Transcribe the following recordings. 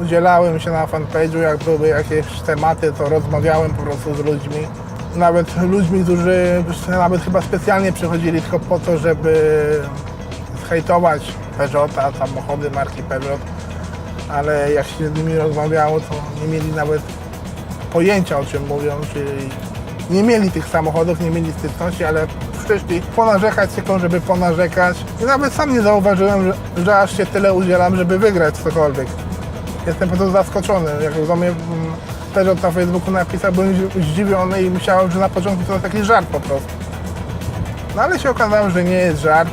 udzielałem się na fanpage'u, jak były jakieś tematy, to rozmawiałem po prostu z ludźmi. Nawet ludźmi, którzy nawet chyba specjalnie przychodzili tylko po to, żeby hejtować Peugeota, samochody marki Peugeot. Ale jak się z nimi rozmawiało, to nie mieli nawet pojęcia o czym mówią, czyli nie mieli tych samochodów, nie mieli styczności, ale przyszli ponarzekać tylko, żeby ponarzekać. I nawet sam nie zauważyłem, że, że aż się tyle udzielam, żeby wygrać cokolwiek. Jestem po prostu zaskoczony. Jak mnie mm, Peugeot na Facebooku napisał, byłem zdziw- zdziwiony i myślałem, że na początku to taki żart po prostu. No ale się okazało, że nie jest żart.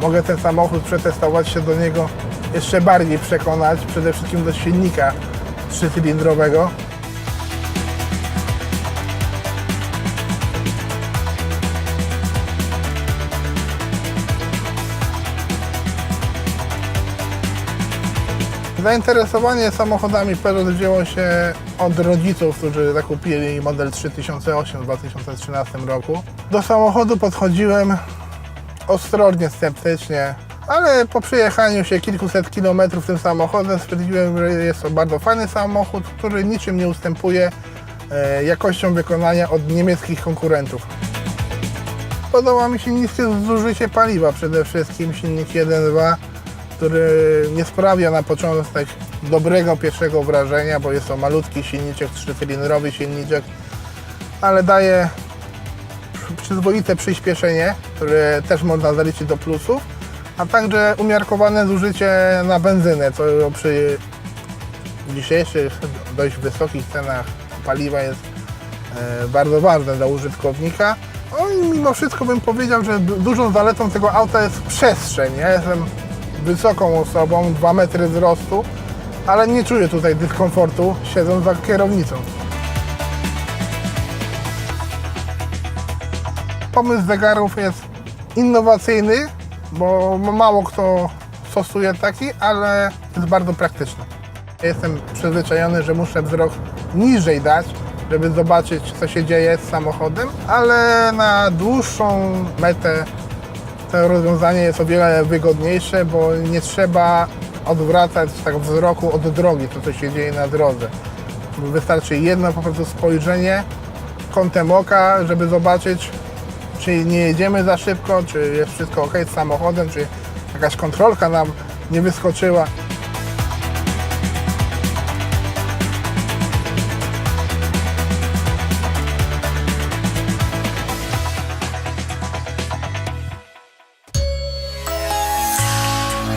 Mogę ten samochód przetestować, się do niego jeszcze bardziej przekonać, przede wszystkim do silnika trzycylindrowego. Zainteresowanie samochodami Peugeot wzięło się od rodziców, którzy zakupili model 3008 w 2013 roku. Do samochodu podchodziłem ostrożnie, sceptycznie, ale po przejechaniu się kilkuset kilometrów tym samochodem stwierdziłem, że jest to bardzo fajny samochód, który niczym nie ustępuje e, jakością wykonania od niemieckich konkurentów. Podoba mi się niskie zużycie paliwa, przede wszystkim silnik 1.2, który nie sprawia na początek dobrego pierwszego wrażenia, bo jest to malutki silniczek, trzycylindrowy silniczek, ale daje przyzwoite przyspieszenie, które też można zaliczyć do plusów, a także umiarkowane zużycie na benzynę, co przy dzisiejszych dość wysokich cenach paliwa jest e, bardzo ważne dla użytkownika. No i mimo wszystko bym powiedział, że du- dużą zaletą tego auta jest przestrzeń. Ja jestem wysoką osobą, 2 metry wzrostu, ale nie czuję tutaj dyskomfortu siedząc za kierownicą. Pomysł zegarów jest innowacyjny, bo mało kto stosuje taki, ale jest bardzo praktyczny. Jestem przyzwyczajony, że muszę wzrok niżej dać, żeby zobaczyć, co się dzieje z samochodem, ale na dłuższą metę to rozwiązanie jest o wiele wygodniejsze, bo nie trzeba odwracać tak wzroku od drogi, to co się dzieje na drodze. Wystarczy jedno po prostu spojrzenie kątem oka, żeby zobaczyć, czy nie jedziemy za szybko, czy jest wszystko ok z samochodem, czy jakaś kontrolka nam nie wyskoczyła.